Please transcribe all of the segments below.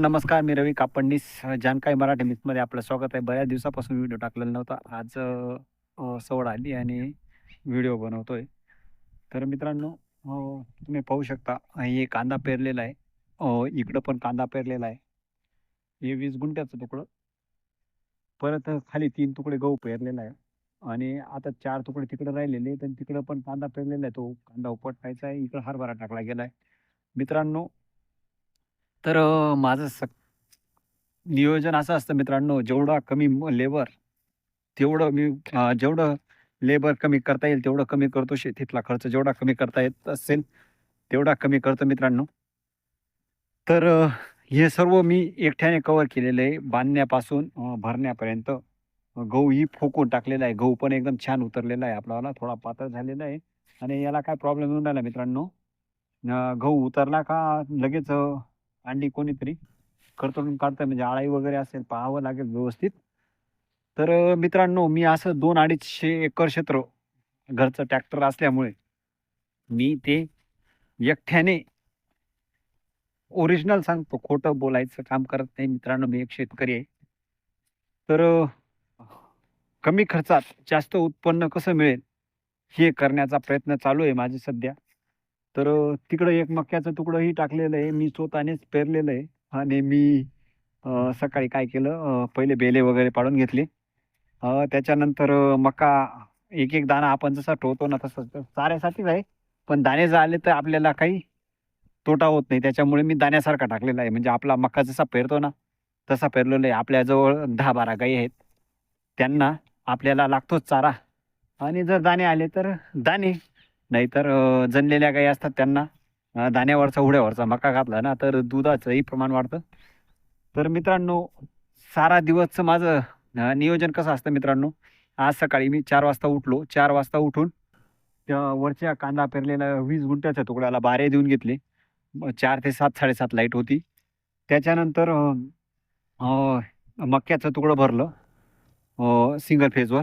नमस्कार. मी रवी कापडणीस जानकाई मराठी मिसमध्ये आपलं स्वागत आहे. बऱ्याच दिवसापासून व्हिडिओ टाकलेला नव्हता. आज सवड आली आणि व्हिडिओ बनवतोय. तर मित्रांनो तुम्ही पाहू शकता हे कांदा पेरलेला आहे. इकडं पण कांदा पेरलेला आहे. हे वीस गुंठ्याचं तुकडं. परत खाली तीन तुकडे गहू पेरलेला आहे. आणि आता चार तुकडे तिकडे राहिलेले आहेत तिकडं पण कांदा पेरलेला आहे. तो कांदा उपटायचा आहे. इकडं हरभरा टाकला गेला आहे मित्रांनो तर माझं स नियोजन असं असतं मित्रांनो जेवढा कमी लेबर तेवढं मी जेवढं लेबर कमी करता येईल तेवढं कमी करतो शेतीतला खर्च जेवढा कमी करता येत असेल तेवढा कमी करतो मित्रांनो. तर हे सर्व मी एकट्याने कवर केलेलं आहे. बांधण्यापासून भरण्यापर्यंत गहूही फोकून टाकलेला आहे. गहू पण एकदम छान उतरलेला आहे. आपल्याला थोडा पातळ झालेला आहे. आणि याला काय प्रॉब्लेम येऊन राहिला मित्रांनो? गहू उतरला का लगेच अंडी कोणीतरी करतोडून काढतं म्हणजे आळाई वगैरे असेल पाहावं लागेल व्यवस्थित. तर मित्रांनो मी असं दोन अडीचशे एकर क्षेत्र घरचं ट्रॅक्टर असल्यामुळे मी ते एकट्याने ओरिजिनल सांगतो खोटं बोलायचं काम करत नाही मित्रांनो मी एक शेतकरी आहे. तर कमी खर्चात जास्त उत्पन्न कसं मिळेल हे करण्याचा प्रयत्न चालू आहे माझे सध्या. तर तिकडं एक मक्याचं तुकडंही टाकलेलं आहे. मी स्वतःनेच पेरलेलं आहे. आणि मी सकाळी काय केलं पहिले बेले वगैरे पाडून घेतले. त्याच्यानंतर मका एक एक दाणा आपण जसा ठेवतो ना तसं चाऱ्यासाठीच आहे. पण दाणे जर आले तर आपल्याला काही तोटा होत नाही. त्याच्यामुळे मी दाण्यासारखा टाकलेला आहे. म्हणजे आपला मका जसा पेरतो ना तसा पेरलेला आहे. आपल्याजवळ दहा बारा गाई आहेत. त्यांना आपल्याला लागतोच चारा. आणि जर दाणे आले तर दाणे नाहीतर जणलेल्या जनलेल्या गाई असतात त्यांना दाण्यावरचा उड्यावरचा मका घातला ना तर दुधाचंही प्रमाण वाढतं. तर मित्रांनो सारा दिवसचं माझं नियोजन कसं असतं मित्रांनो? आज सकाळी मी चार वाजता उठलो. चार वाजता उठून त्या वरच्या कांदा पेरलेल्या वीस गुंठ्याच्या तुकड्याला बारे देऊन घेतले. चार ते सात साडेसात लाइट होती. त्याच्यानंतर मक्याचं तुकडं भरलं सिंगल फेजवर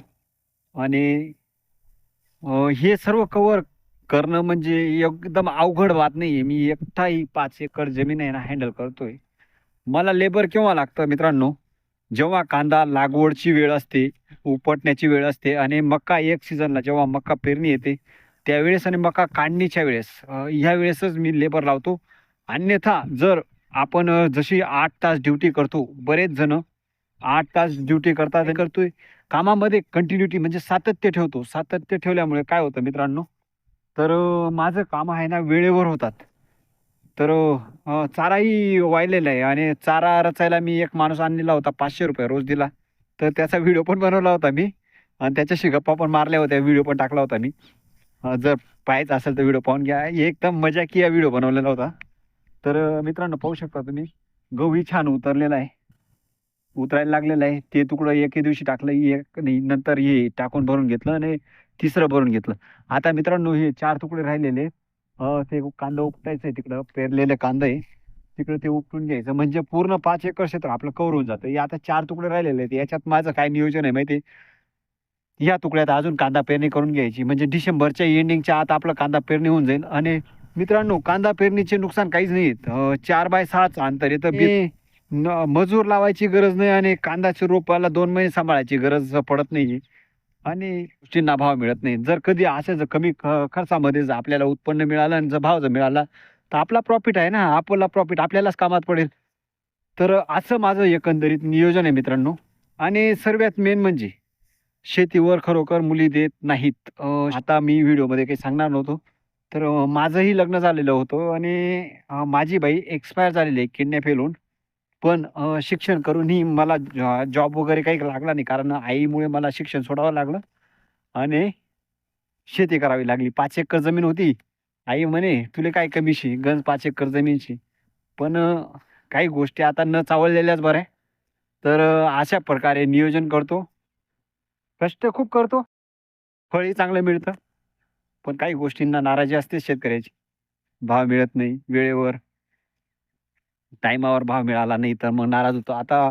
आणि हे सर्व कवर करणं म्हणजे एकदम अवघड बात नाही आहे मी एकटाही पाच एकर जमीन आहे ना हँडल करतोय. मला लेबर केव्हा लागतं मित्रांनो? जेव्हा कांदा लागवडची वेळ असते उपटण्याची वेळ असते आणि मका एक सीझनला जेव्हा मका पेरणी येते त्यावेळेस आणि मका काढणीच्या वेळेस ह्या वेळेसच मी लेबर लावतो. अन्यथा जर आपण जशी आठ तास ड्युटी करतो बरेच जण आठ तास ड्युटी करतात करतोय. कामामध्ये कंटिन्युटी म्हणजे सातत्य ठेवतो. सातत्य ठेवल्यामुळे काय होतं मित्रांनो? तर माझं काम आहे ना वेळेवर होतात. तर चाराही वाहिलेला आहे आणि चारा रचायला मी एक माणूस आणलेला होता पाचशे रुपये रोज दिला. तर त्याचा व्हिडिओ पण बनवला होता मी आणि त्याच्याशी गप्पा पण मारल्या होत्या व्हिडिओ पण टाकला होता मी. जर पाहायचं असेल तर व्हिडिओ पाहून घ्या. एकदम मजा की व्हिडिओ बनवलेला होता. तर मित्रांनो पाहू शकता तुम्ही गहूही छान उतरलेला आहे. उतरायला लागलेलं आहे. ते तुकडं एके दिवशी टाकलं एक नाही नंतर हे टाकून भरून घेतलं आणि तिसरं भरून घेतलं. आता मित्रांनो हे चार तुकडे राहिलेले. ते कांदा उपटायचं आहे तिकडं. पेरलेलं कांदा आहे. तिकडं ते उपटून घ्यायचं. म्हणजे पूर्ण पाच एकर क्षेत्र आपलं कव्हर होऊन जातं. हे आता चार तुकडे राहिलेले आहेत. याच्यात माझं काय नियोजन आहे माहिती? या तुकड्यात अजून कांदा पेरणी करून घ्यायची. म्हणजे डिसेंबरच्या एंडिंगच्या आत आपलं कांदा पेरणी होऊन जाईल. आणि मित्रांनो कांदा पेरणीचे नुकसान काहीच नाही चार बाय सहाचं अंतर येतं. मजूर लावायची गरज नाही आणि कांद्याच्या रोपाला दोन महिने सांभाळायची गरज पडत नाही आणि गोष्टींना भाव मिळत नाही. जर कधी अशा जर कमी ख- खर्चामध्ये जर आपल्याला उत्पन्न मिळालं आणि जर भाव जर मिळाला तर आपला प्रॉफिट आहे ना. आपला प्रॉफिट आपल्यालाच कामात पडेल. तर असं माझं एकंदरीत नियोजन आहे मित्रांनो. आणि सर्वात मेन म्हणजे शेतीवर खरोखर मुली देत नाहीत. आता मी व्हिडिओमध्ये काही सांगणार नव्हतो. तर माझंही लग्न झालेलं होतं आणि माझी बाई एक्सपायर झालेली आहे किडनॅप फेल होऊन. पण शिक्षण करूनही मला जॉब वगैरे काही लागला नाही. कारण आईमुळे मला शिक्षण सोडावं लागलं. आणि शेती करावी लागली. पाच एकर जमीन होती. आई म्हणे तुले काय कमीशी? गंज पाच एकर जमीनशी. पण काही गोष्टी आता न चावळलेल्याच बऱ्या. तर अशा प्रकारे नियोजन करतो. कष्ट खूप करतो. फळही चांगलं मिळतं. पण काही गोष्टींना नाराजी असते शेतकऱ्याची. भाव मिळत नाही वेळेवर. टायमावर भाव मिळाला नाही तर मग नाराज होतो. आता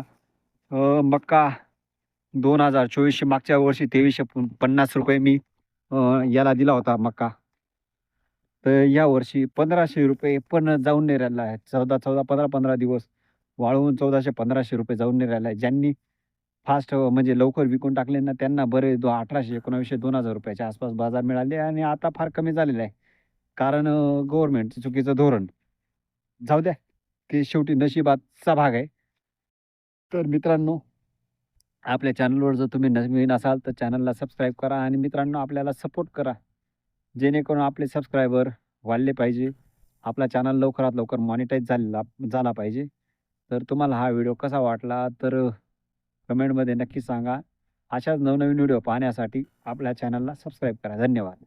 मक्का दोन हजार चोवीसशे मागच्या वर्षी तेवीसशे पन्नास रुपये मी याला दिला होता मक्का. तर या वर्षी पंधराशे रुपये पण जाऊन नाही राहिला आहे. चौदा चौदा पंधरा पंधरा दिवस वाळवून चौदाशे पंधराशे रुपये जाऊन नाही राहिला आहे. ज्यांनी फास्ट म्हणजे लवकर विकून टाकले ना त्यांना बरे दो अठराशे एकोणावीसशे दोन हजार रुपयाच्या आसपास बाजार मिळाले आणि आता फार कमी झालेला आहे. कारण गव्हर्नमेंटचं चुकीचं धोरण. जाऊ द्या. ते शेवटी नशिबाचा भाग आहे. तर मित्रांनो आपल्या चॅनलवर जर तुम्ही नवीन असाल तर चॅनलला सबस्क्राईब करा आणि मित्रांनो आपल्याला सपोर्ट करा. जेणेकरून आपले सबस्क्रायबर वाढले पाहिजे. आपला चॅनल लवकरात लवकर मॉनिटाईज झालेला झाला पाहिजे. तर तुम्हाला हा व्हिडिओ कसा वाटला तर कमेंटमध्ये नक्की सांगा. अशाच नवनवीन व्हिडिओ पाहण्यासाठी आपल्या चॅनलला सबस्क्राईब करा. धन्यवाद.